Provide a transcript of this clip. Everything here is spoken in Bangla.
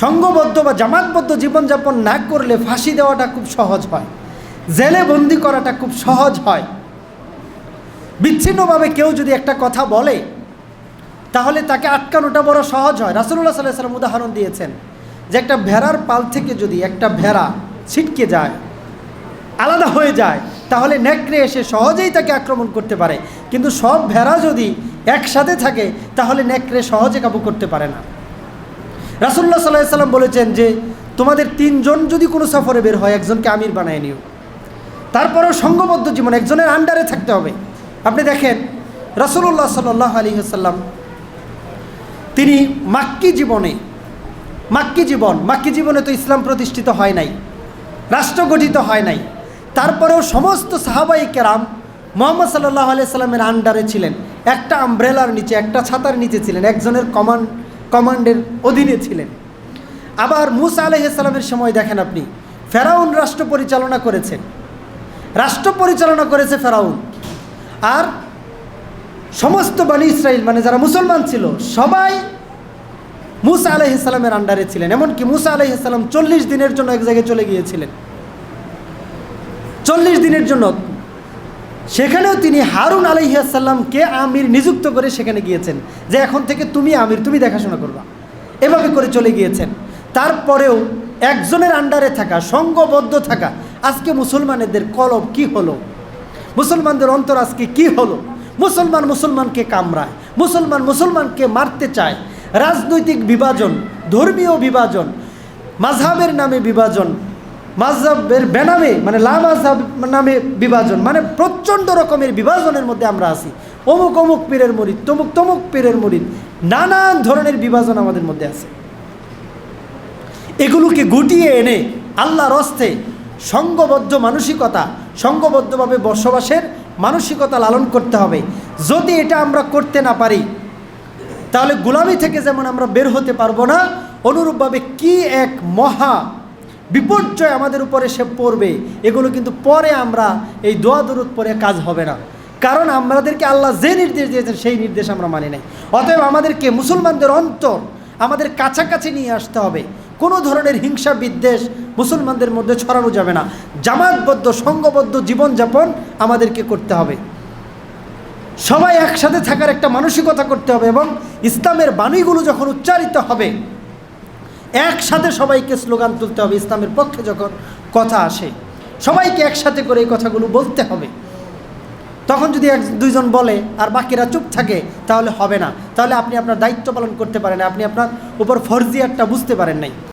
সঙ্গবদ্ধ বা জামাতবদ্ধ জীবনযাপন না করলে ফাঁসি দেওয়াটা খুব সহজ হয়। জেলে বন্দি করাটা খুব সহজ হয়। বিচ্ছিন্নভাবে কেউ যদি একটা কথা বলে, তাহলে তাকে আটকানোটা বড় সহজ হয়। রাসুল্লাহ সাল্লাহ সাল্লাম উদাহরণ দিয়েছেন যে একটা ভেড়ার পাল থেকে যদি একটা ভেড়া ছিটকে যায়, আলাদা হয়ে যায়, তাহলে নেকড়ে এসে সহজেই তাকে আক্রমণ করতে পারে। কিন্তু সব ভেড়া যদি একসাথে থাকে, তাহলে নেকড়ে সহজে কাবু করতে পারে না। রাসুল্লাহ সাল্লাহ সাল্লাম বলেছেন যে, তোমাদের তিনজন যদি কোনো সফরে বের হয়, একজনকে আমির বানায় নিও। তারপরেও সঙ্গবদ্ধ জীবন, একজনের আন্ডারে থাকতে হবে। আপনি দেখেন রাসুল্লাহ সাল্লাহ আলী সাল্লাম, তিনি মাক্কি জীবনে, মাক্কি জীবন, মাক্কি জীবনে তো ইসলাম প্রতিষ্ঠিত হয় নাই, রাষ্ট্র গঠিত হয় নাই, তারপরেও সমস্ত সাহাবাই কেরাম মোহাম্মদ সাল্লাহ আলিয়া সাল্লামের আন্ডারে ছিলেন। একটা আমব্রেলার নিচে, একটা ছাতার নিচে ছিলেন, একজনের কমান্ড কমান্ডের অধীনে ছিলেন। আবার মুসা আলহিসাল্লামের সময় দেখেন আপনি, ফেরাউন রাষ্ট্র পরিচালনা করেছেন। রাষ্ট্র পরিচালনা করেছে ফেরাউন। আর সমস্ত বানি ইসরায়েল মানে যারা মুসলমান ছিল, সবাই মুসা আলহিসাল্লামের আন্ডারে ছিলেন। এমনকি মুসা আলহিসাল্লাম চল্লিশ দিনের জন্য এক জায়গায় চলে গিয়েছিলেন। চল্লিশ দিনের জন্য সেখানেও তিনি হারুন আলহিয়াসাল্লামকে আমির নিযুক্ত করে সেখানে গিয়েছেন। যে এখন থেকে তুমি আমির, তুমি দেখাশোনা করবা। এভাবে করে চলে গিয়েছেন। তারপরেও একজনের আন্ডারে থাকা, সঙ্গবদ্ধ থাকা, আজকে মুসলমানেদের কলব কি হলো? মুসলমানদের অন্তর আজকে কি হলো? মুসলমান মুসলমানকে কামড়ায়, মুসলমান মুসলমানকে মারতে চায়। রাজনৈতিক বিভাজন, ধর্মীয় বিভাজন, মাঝহাবের নামে বিভাজন মাঝহাবের বেনামে মানে লা মাঝহাব নামে বিভাজন মানে প্রচণ্ড রকমের বিভাজনের মধ্যে আমরা আছি। অমুক অমুক পীরের মরিদ, তমুক তমুক পীরের মরিদ, নানান ধরনের বিভাজন আমাদের মধ্যে আছে। এগুলোকে গুটিয়ে এনে আল্লাহর অস্তে সঙ্গবদ্ধ মানসিকতা, সঙ্গবদ্ধভাবে বসবাসের মানসিকতা লালন করতে হবে। যদি এটা আমরা করতে না পারি, তাহলে গোলামি থেকে যেমন আমরা বের হতে পারব না, অনুরূপভাবে কি এক মহা বিপর্যয় আমাদের উপরে সে পড়বে, এগুলো কিন্তু পরে আমরা এই দোয়া দরুদ পরে কাজ হবে না। কারণ আমাদেরকে আল্লাহ যে নির্দেশ দিয়েছেন, সেই নির্দেশ আমরা মানি নাই। অতএব আমাদেরকে মুসলমানদের অন্তর আমাদের কাছাকাছি নিয়ে আসতে হবে। কোনো ধরনের হিংসা, বিদ্বেষ মুসলমানদের মধ্যে ছড়ানো যাবে না। জামাতবদ্ধ, সঙ্গবদ্ধ জীবনযাপন আমাদেরকে করতে হবে। সবাই একসাথে থাকার একটা মানসিকতা করতে হবে এবং ইসলামের বাণীগুলো যখন উচ্চারিত হবে একসাথে সবাইকে স্লোগান তুলতে হবে ইসলামের পক্ষে যখন কথা আসে। সবাইকে একসাথে করে এই কথাগুলো বলতে হবে। তখন যদি এক দুইজন বলে আর বাকিরা চুপ থাকে, তাহলে হবে না। তাহলে আপনি আপনার দায়িত্ব পালন করতে পারেন, আপনি আপনার উপর ফর্জি একটা বুঝতে পারেন নাই।